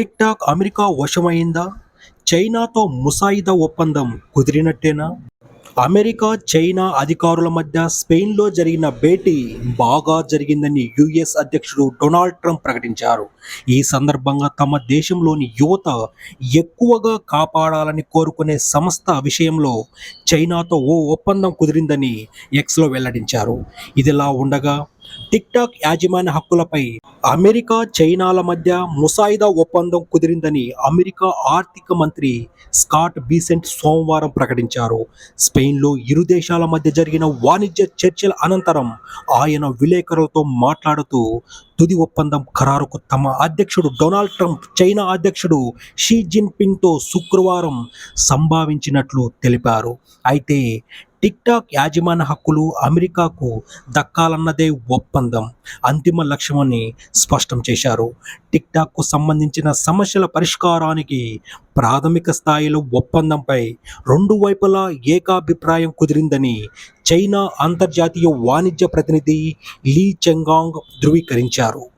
Tick talk America వశమైందా? చైనాతో ముసాయిదా ఒప్పందం కుదిరినట్టేనా? అమెరికా చైనా అధికారుల మధ్య స్పెయిన్లో జరిగిన భేటీ బాగా జరిగిందని యుఎస్ అధ్యక్షుడు డొనాల్డ్ ట్రంప్ ప్రకటించారు. ఈ సందర్భంగా తమ దేశంలోని యువత ఎక్కువగా కాపాడాలని కోరుకునే సంస్థ విషయంలో చైనాతో ఓ ఒప్పందం కుదిరిందని ఎక్స్లో వెల్లడించారు. ఇదిలా ఉండగా టిక్ టాక్ యాజమాన్య హక్కులపై అమెరికా చైనాల మధ్య ముసాయిదా ఒప్పందం కుదిరిందని అమెరికా ఆర్థిక మంత్రి స్కాట్ బీసెంట్ సోమవారం ప్రకటించారు. స్పెయిన్లో ఇరు దేశాల మధ్య జరిగిన వాణిజ్య చర్చల అనంతరం ఆయన విలేకరులతో మాట్లాడుతూ తుది ఒప్పందం ఖరారుకు తమ అధ్యక్షుడు డొనాల్డ్ ట్రంప్ చైనా అధ్యక్షుడు షీ జిన్పింగ్తో శుక్రవారం సంభావించినట్లు తెలిపారు. అయితే టిక్ టాక్ యాజమాన్య హక్కులు అమెరికాకు దక్కాలన్నదే ఒప్పందం. అంతిమ లక్ష్యమని స్పష్టం చేశారు. టిక్ టాక్కు సంబంధించిన సమస్యల పరిష్కారానికి ప్రాథమిక స్థాయిలో ఒప్పందంపై రెండు వైపులా ఏకాభిప్రాయం కుదిరిందని చైనా అంతర్జాతీయ వాణిజ్య ప్రతినిధి లీ చెంగాంగ్ ధృవీకరించారు.